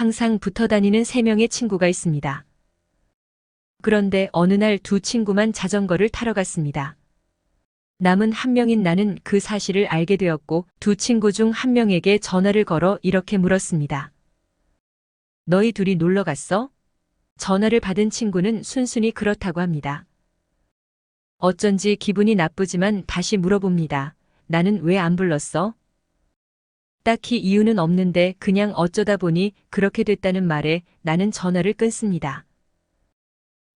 항상 붙어 다니는 세 명의 친구가 있습니다. 그런데 어느 날 두 친구만 자전거를 타러 갔습니다. 남은 한 명인 나는 그 사실을 알게 되었고 두 친구 중 한 명에게 전화를 걸어 이렇게 물었습니다. 너희 둘이 놀러 갔어? 전화를 받은 친구는 순순히 그렇다고 합니다. 어쩐지 기분이 나쁘지만 다시 물어봅니다. 나는 왜 안 불렀어? 딱히 이유는 없는데 그냥 어쩌다 보니 그렇게 됐다는 말에 나는 전화를 끊습니다.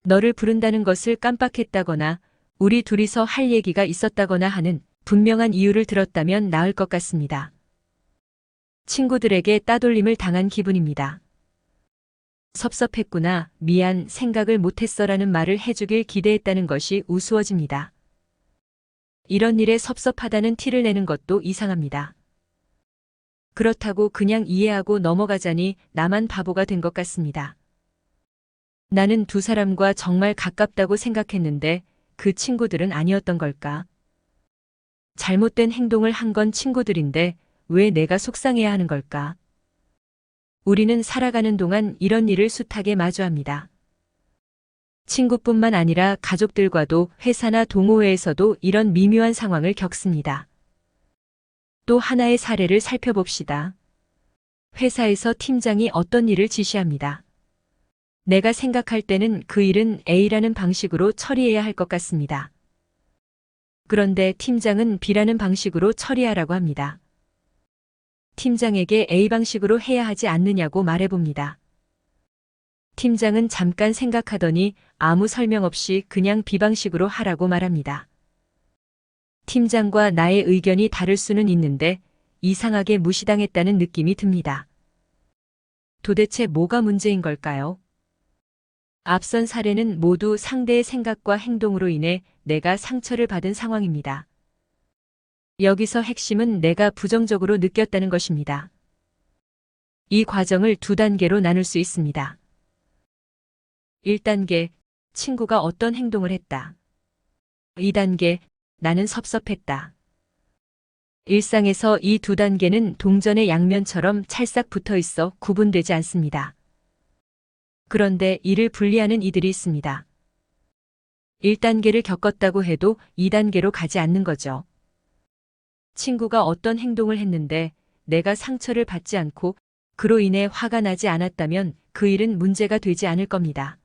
너를 부른다는 것을 깜빡했다거나 우리 둘이서 할 얘기가 있었다거나 하는 분명한 이유를 들었다면 나을 것 같습니다. 친구들에게 따돌림을 당한 기분입니다. 섭섭했구나, 미안, 생각을 못했어라는 말을 해주길 기대했다는 것이 우스워집니다. 이런 일에 섭섭하다는 티를 내는 것도 이상합니다. 그렇다고 그냥 이해하고 넘어가자니 나만 바보가 된 것 같습니다. 나는 두 사람과 정말 가깝다고 생각했는데 그 친구들은 아니었던 걸까? 잘못된 행동을 한 건 친구들인데 왜 내가 속상해야 하는 걸까? 우리는 살아가는 동안 이런 일을 숱하게 마주합니다. 친구뿐만 아니라 가족들과도 회사나 동호회에서도 이런 미묘한 상황을 겪습니다. 또 하나의 사례를 살펴봅시다. 회사에서 팀장이 어떤 일을 지시합니다. 내가 생각할 때는 그 일은 A라는 방식으로 처리해야 할 것 같습니다. 그런데 팀장은 B라는 방식으로 처리하라고 합니다. 팀장에게 A 방식으로 해야 하지 않느냐고 말해봅니다. 팀장은 잠깐 생각하더니 아무 설명 없이 그냥 B 방식으로 하라고 말합니다. 팀장과 나의 의견이 다를 수는 있는데 이상하게 무시당했다는 느낌이 듭니다. 도대체 뭐가 문제인 걸까요? 앞선 사례는 모두 상대의 생각과 행동으로 인해 내가 상처를 받은 상황입니다. 여기서 핵심은 내가 부정적으로 느꼈다는 것입니다. 이 과정을 두 단계로 나눌 수 있습니다. 1단계, 친구가 어떤 행동을 했다. 2단계, 나는 섭섭했다. 일상에서 이 두 단계는 동전의 양면처럼 찰싹 붙어 있어 구분되지 않습니다. 그런데 이를 분리하는 이들이 있습니다. 1단계를 겪었다고 해도 2단계로 가지 않는 거죠. 친구가 어떤 행동을 했는데 내가 상처를 받지 않고 그로 인해 화가 나지 않았다면 그 일은 문제가 되지 않을 겁니다.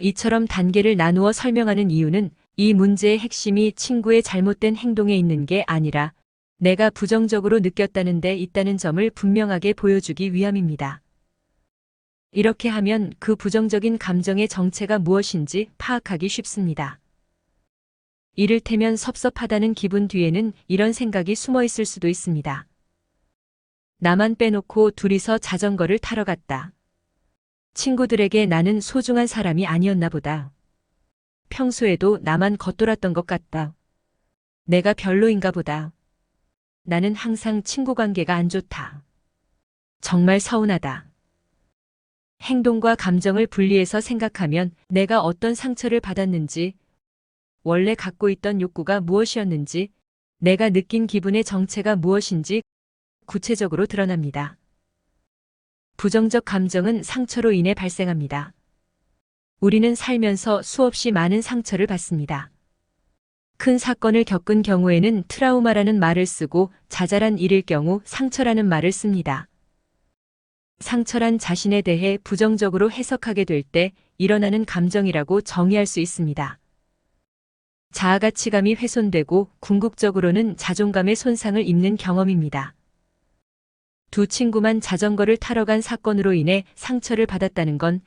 이처럼 단계를 나누어 설명하는 이유는 이 문제의 핵심이 친구의 잘못된 행동에 있는 게 아니라 내가 부정적으로 느꼈다는 데 있다는 점을 분명하게 보여주기 위함입니다. 이렇게 하면 그 부정적인 감정의 정체가 무엇인지 파악하기 쉽습니다. 이를테면 섭섭하다는 기분 뒤에는 이런 생각이 숨어 있을 수도 있습니다. 나만 빼놓고 둘이서 자전거를 타러 갔다. 친구들에게 나는 소중한 사람이 아니었나 보다. 평소에도 나만 겉돌았던 것 같다. 내가 별로인가 보다. 나는 항상 친구 관계가 안 좋다. 정말 서운하다. 행동과 감정을 분리해서 생각하면 내가 어떤 상처를 받았는지, 원래 갖고 있던 욕구가 무엇이었는지, 내가 느낀 기분의 정체가 무엇인지 구체적으로 드러납니다. 부정적 감정은 상처로 인해 발생합니다. 우리는 살면서 수없이 많은 상처를 받습니다. 큰 사건을 겪은 경우에는 트라우마라는 말을 쓰고 자잘한 일일 경우 상처라는 말을 씁니다. 상처란 자신에 대해 부정적으로 해석하게 될 때 일어나는 감정이라고 정의할 수 있습니다. 자아 가치감이 훼손되고 궁극적으로는 자존감의 손상을 입는 경험입니다. 두 친구만 자전거를 타러 간 사건으로 인해 상처를 받았다는 건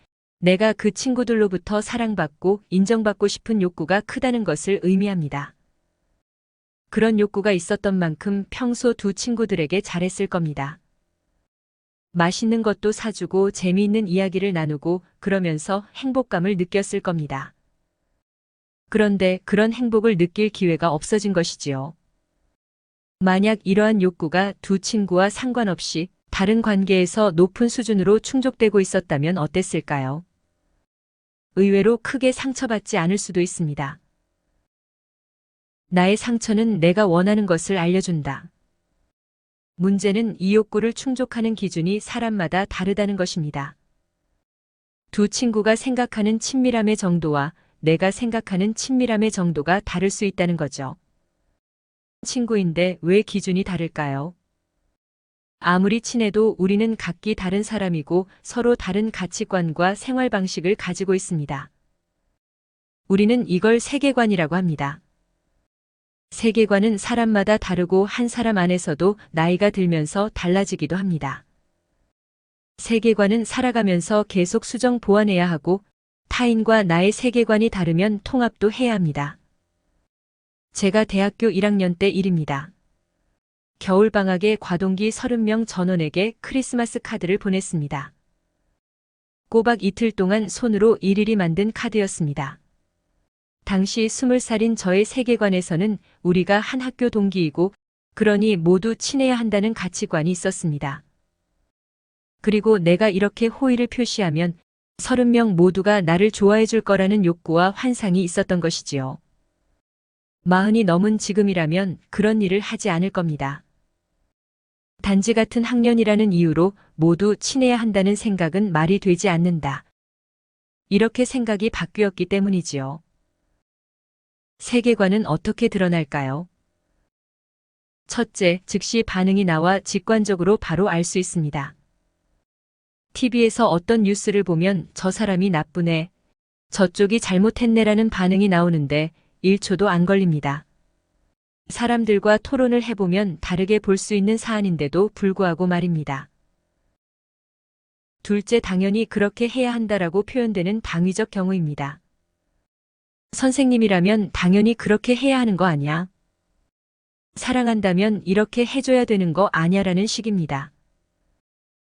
내가 그 친구들로부터 사랑받고 인정받고 싶은 욕구가 크다는 것을 의미합니다. 그런 욕구가 있었던 만큼 평소 두 친구들에게 잘했을 겁니다. 맛있는 것도 사주고 재미있는 이야기를 나누고 그러면서 행복감을 느꼈을 겁니다. 그런데 그런 행복을 느낄 기회가 없어진 것이지요. 만약 이러한 욕구가 두 친구와 상관없이 다른 관계에서 높은 수준으로 충족되고 있었다면 어땠을까요? 의외로 크게 상처받지 않을 수도 있습니다. 나의 상처는 내가 원하는 것을 알려준다. 문제는 이 욕구를 충족하는 기준이 사람마다 다르다는 것입니다. 두 친구가 생각하는 친밀함의 정도와 내가 생각하는 친밀함의 정도가 다를 수 있다는 거죠. 친구인데 왜 기준이 다를까요? 아무리 친해도 우리는 각기 다른 사람이고 서로 다른 가치관과 생활 방식을 가지고 있습니다. 우리는 이걸 세계관이라고 합니다. 세계관은 사람마다 다르고 한 사람 안에서도 나이가 들면서 달라지기도 합니다. 세계관은 살아가면서 계속 수정 보완해야 하고 타인과 나의 세계관이 다르면 통합도 해야 합니다. 제가 대학교 1학년 때 일입니다. 겨울방학에 과동기 30명 전원에게 크리스마스 카드를 보냈습니다. 꼬박 이틀 동안 손으로 일일이 만든 카드였습니다. 당시 20살인 저의 세계관에서는 우리가 한 학교 동기이고 그러니 모두 친해야 한다는 가치관이 있었습니다. 그리고 내가 이렇게 호의를 표시하면 30명 모두가 나를 좋아해 줄 거라는 욕구와 환상이 있었던 것이지요. 마흔이 넘은 지금이라면 그런 일을 하지 않을 겁니다. 단지 같은 학년이라는 이유로 모두 친해야 한다는 생각은 말이 되지 않는다. 이렇게 생각이 바뀌었기 때문이지요. 세계관은 어떻게 드러날까요? 첫째, 즉시 반응이 나와 직관적으로 바로 알 수 있습니다. TV에서 어떤 뉴스를 보면 저 사람이 나쁘네, 저쪽이 잘못했네라는 반응이 나오는데 1초도 안 걸립니다. 사람들과 토론을 해보면 다르게 볼 수 있는 사안인데도 불구하고 말입니다. 둘째, 당연히 그렇게 해야 한다라고 표현되는 당위적 경우입니다. 선생님이라면 당연히 그렇게 해야 하는 거 아니야? 사랑한다면 이렇게 해줘야 되는 거 아냐라는 식입니다.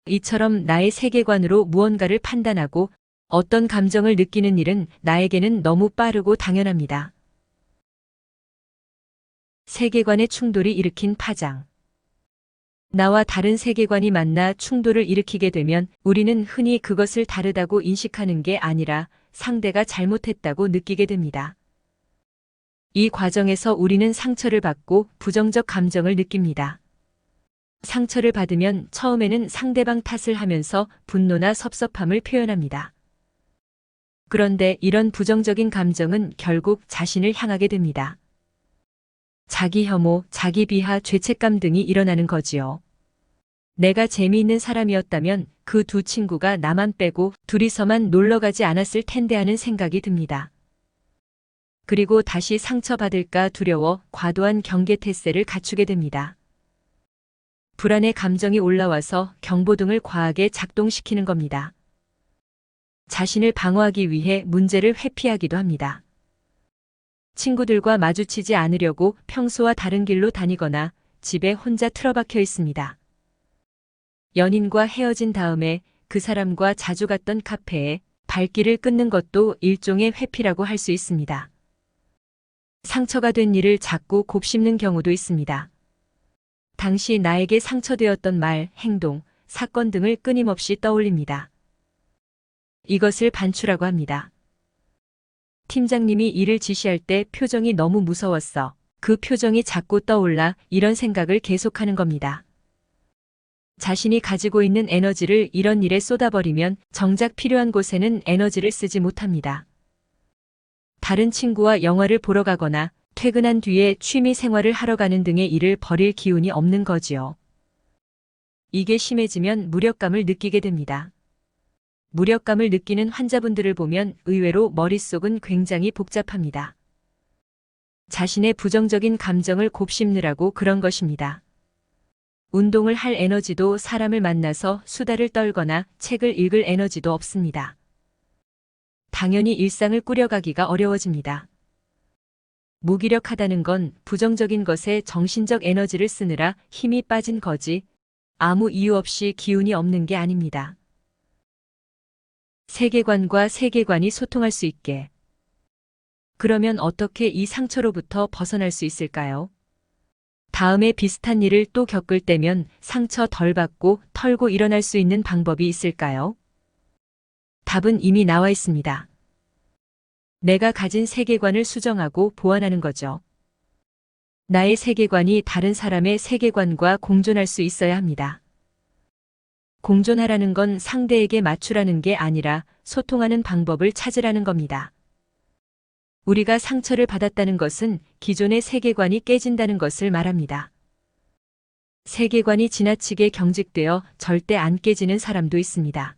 이처럼 나의 세계관으로 무언가를 판단하고 어떤 감정을 느끼는 일은 나에게는 너무 빠르고 당연합니다. 세계관의 충돌이 일으킨 파장. 나와 다른 세계관이 만나 충돌을 일으키게 되면 우리는 흔히 그것을 다르다고 인식하는 게 아니라 상대가 잘못했다고 느끼게 됩니다. 이 과정에서 우리는 상처를 받고 부정적 감정을 느낍니다. 상처를 받으면 처음에는 상대방 탓을 하면서 분노나 섭섭함을 표현합니다. 그런데 이런 부정적인 감정은 결국 자신을 향하게 됩니다. 자기 혐오, 자기 비하, 죄책감 등이 일어나는 거지요. 내가 재미있는 사람이었다면 그 두 친구가 나만 빼고 둘이서만 놀러 가지 않았을 텐데 하는 생각이 듭니다. 그리고 다시 상처받을까 두려워 과도한 경계태세를 갖추게 됩니다. 불안의 감정이 올라와서 경보등을 과하게 작동시키는 겁니다. 자신을 방어하기 위해 문제를 회피하기도 합니다. 친구들과 마주치지 않으려고 평소와 다른 길로 다니거나 집에 혼자 틀어박혀 있습니다. 연인과 헤어진 다음에 그 사람과 자주 갔던 카페에 발길을 끊는 것도 일종의 회피라고 할 수 있습니다. 상처가 된 일을 자꾸 곱씹는 경우도 있습니다. 당시 나에게 상처되었던 말, 행동, 사건 등을 끊임없이 떠올립니다. 이것을 반추라고 합니다. 팀장님이 일을 지시할 때 표정이 너무 무서웠어. 그 표정이 자꾸 떠올라 이런 생각을 계속하는 겁니다. 자신이 가지고 있는 에너지를 이런 일에 쏟아버리면 정작 필요한 곳에는 에너지를 쓰지 못합니다. 다른 친구와 영화를 보러 가거나 퇴근한 뒤에 취미 생활을 하러 가는 등의 일을 벌일 기운이 없는 거지요. 이게 심해지면 무력감을 느끼게 됩니다. 무력감을 느끼는 환자분들을 보면 의외로 머릿속은 굉장히 복잡합니다. 자신의 부정적인 감정을 곱씹느라고 그런 것입니다. 운동을 할 에너지도 사람을 만나서 수다를 떨거나 책을 읽을 에너지도 없습니다. 당연히 일상을 꾸려가기가 어려워집니다. 무기력하다는 건 부정적인 것에 정신적 에너지를 쓰느라 힘이 빠진 거지 아무 이유 없이 기운이 없는 게 아닙니다. 세계관과 세계관이 소통할 수 있게. 그러면 어떻게 이 상처로부터 벗어날 수 있을까요? 다음에 비슷한 일을 또 겪을 때면 상처 덜 받고 털고 일어날 수 있는 방법이 있을까요? 답은 이미 나와 있습니다. 내가 가진 세계관을 수정하고 보완하는 거죠. 나의 세계관이 다른 사람의 세계관과 공존할 수 있어야 합니다. 공존하라는 건 상대에게 맞추라는 게 아니라 소통하는 방법을 찾으라는 겁니다. 우리가 상처를 받았다는 것은 기존의 세계관이 깨진다는 것을 말합니다. 세계관이 지나치게 경직되어 절대 안 깨지는 사람도 있습니다.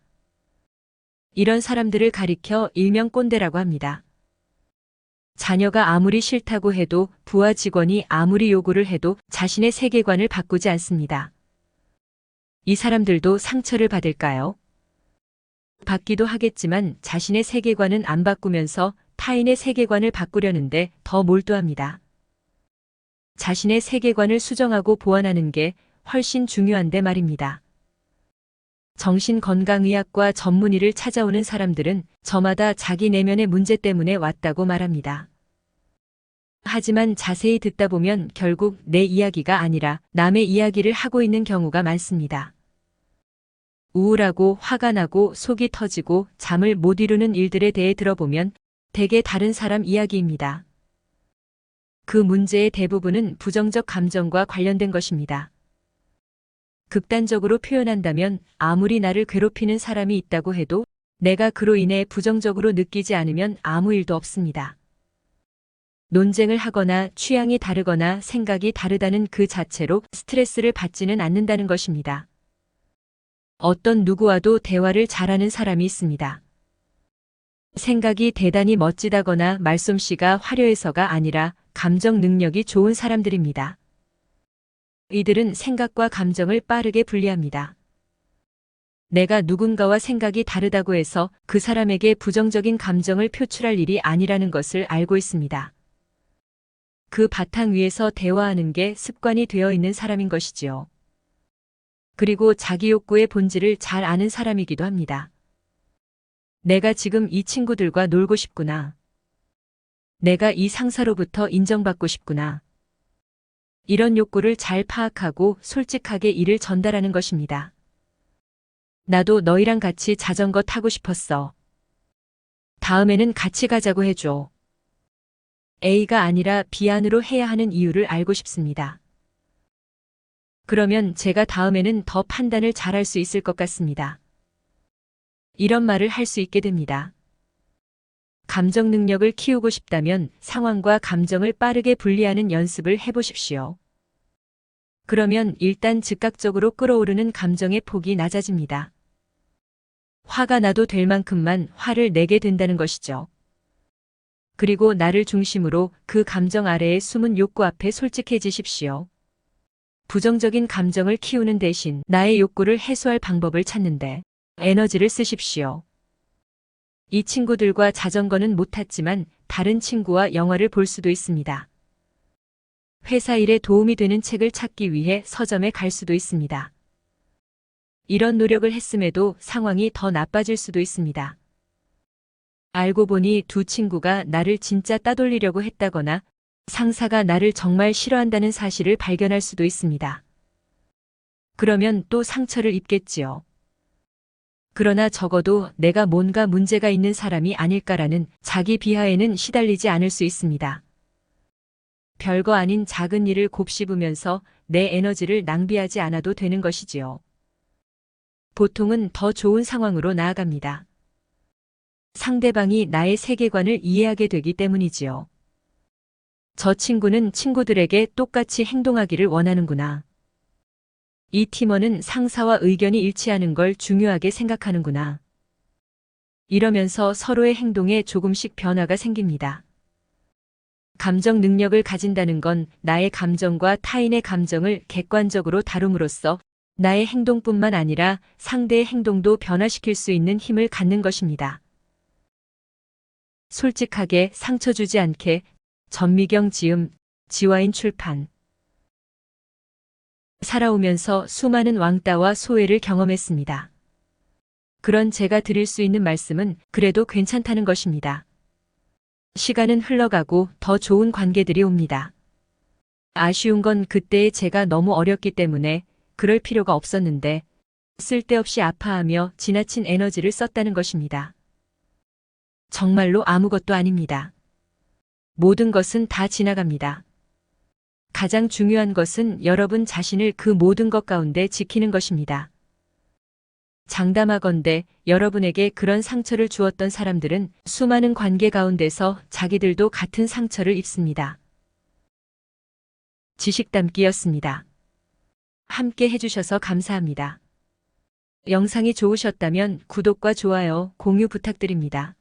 이런 사람들을 가리켜 일명 꼰대라고 합니다. 자녀가 아무리 싫다고 해도 부하 직원이 아무리 요구를 해도 자신의 세계관을 바꾸지 않습니다. 이 사람들도 상처를 받을까요? 받기도 하겠지만 자신의 세계관은 안 바꾸면서 타인의 세계관을 바꾸려는데 더 몰두합니다. 자신의 세계관을 수정하고 보완하는 게 훨씬 중요한데 말입니다. 정신건강의학과 전문의를 찾아오는 사람들은 저마다 자기 내면의 문제 때문에 왔다고 말합니다. 하지만 자세히 듣다 보면 결국 내 이야기가 아니라 남의 이야기를 하고 있는 경우가 많습니다. 우울하고 화가 나고 속이 터지고 잠을 못 이루는 일들에 대해 들어보면 대개 다른 사람 이야기입니다. 그 문제의 대부분은 부정적 감정과 관련된 것입니다. 극단적으로 표현한다면 아무리 나를 괴롭히는 사람이 있다고 해도 내가 그로 인해 부정적으로 느끼지 않으면 아무 일도 없습니다. 논쟁을 하거나 취향이 다르거나 생각이 다르다는 그 자체로 스트레스를 받지는 않는다는 것입니다. 어떤 누구와도 대화를 잘하는 사람이 있습니다. 생각이 대단히 멋지다거나 말솜씨가 화려해서가 아니라 감정 능력이 좋은 사람들입니다. 이들은 생각과 감정을 빠르게 분리합니다. 내가 누군가와 생각이 다르다고 해서 그 사람에게 부정적인 감정을 표출할 일이 아니라는 것을 알고 있습니다. 그 바탕 위에서 대화하는 게 습관이 되어 있는 사람인 것이지요. 그리고 자기 욕구의 본질을 잘 아는 사람이기도 합니다. 내가 지금 이 친구들과 놀고 싶구나. 내가 이 상사로부터 인정받고 싶구나. 이런 욕구를 잘 파악하고 솔직하게 이를 전달하는 것입니다. 나도 너희랑 같이 자전거 타고 싶었어. 다음에는 같이 가자고 해줘. A가 아니라 B 안으로 해야 하는 이유를 알고 싶습니다. 그러면 제가 다음에는 더 판단을 잘할 수 있을 것 같습니다. 이런 말을 할 수 있게 됩니다. 감정 능력을 키우고 싶다면 상황과 감정을 빠르게 분리하는 연습을 해보십시오. 그러면 일단 즉각적으로 끌어오르는 감정의 폭이 낮아집니다. 화가 나도 될 만큼만 화를 내게 된다는 것이죠. 그리고 나를 중심으로 그 감정 아래의 숨은 욕구 앞에 솔직해지십시오. 부정적인 감정을 키우는 대신 나의 욕구를 해소할 방법을 찾는데 에너지를 쓰십시오. 이 친구들과 자전거는 못 탔지만 다른 친구와 영화를 볼 수도 있습니다. 회사 일에 도움이 되는 책을 찾기 위해 서점에 갈 수도 있습니다. 이런 노력을 했음에도 상황이 더 나빠질 수도 있습니다. 알고 보니 두 친구가 나를 진짜 따돌리려고 했다거나 상사가 나를 정말 싫어한다는 사실을 발견할 수도 있습니다. 그러면 또 상처를 입겠지요. 그러나 적어도 내가 뭔가 문제가 있는 사람이 아닐까라는 자기 비하에는 시달리지 않을 수 있습니다. 별거 아닌 작은 일을 곱씹으면서 내 에너지를 낭비하지 않아도 되는 것이지요. 보통은 더 좋은 상황으로 나아갑니다. 상대방이 나의 세계관을 이해하게 되기 때문이지요. 저 친구는 친구들에게 똑같이 행동하기를 원하는구나. 이 팀원은 상사와 의견이 일치하는 걸 중요하게 생각하는구나. 이러면서 서로의 행동에 조금씩 변화가 생깁니다. 감정 능력을 가진다는 건 나의 감정과 타인의 감정을 객관적으로 다룸으로써 나의 행동뿐만 아니라 상대의 행동도 변화시킬 수 있는 힘을 갖는 것입니다. 솔직하게 상처 주지 않게 전미경 지음 지와인 출판 살아오면서 수많은 왕따와 소외를 경험했습니다. 그런 제가 드릴 수 있는 말씀은 그래도 괜찮다는 것입니다. 시간은 흘러가고 더 좋은 관계들이 옵니다. 아쉬운 건 그때의 제가 너무 어렸기 때문에 그럴 필요가 없었는데 쓸데없이 아파하며 지나친 에너지를 썼다는 것입니다. 정말로 아무것도 아닙니다. 모든 것은 다 지나갑니다. 가장 중요한 것은 여러분 자신을 그 모든 것 가운데 지키는 것입니다. 장담하건대 여러분에게 그런 상처를 주었던 사람들은 수많은 관계 가운데서 자기들도 같은 상처를 입습니다. 지식 담기였습니다. 함께 해주셔서 감사합니다. 영상이 좋으셨다면 구독과 좋아요, 공유 부탁드립니다.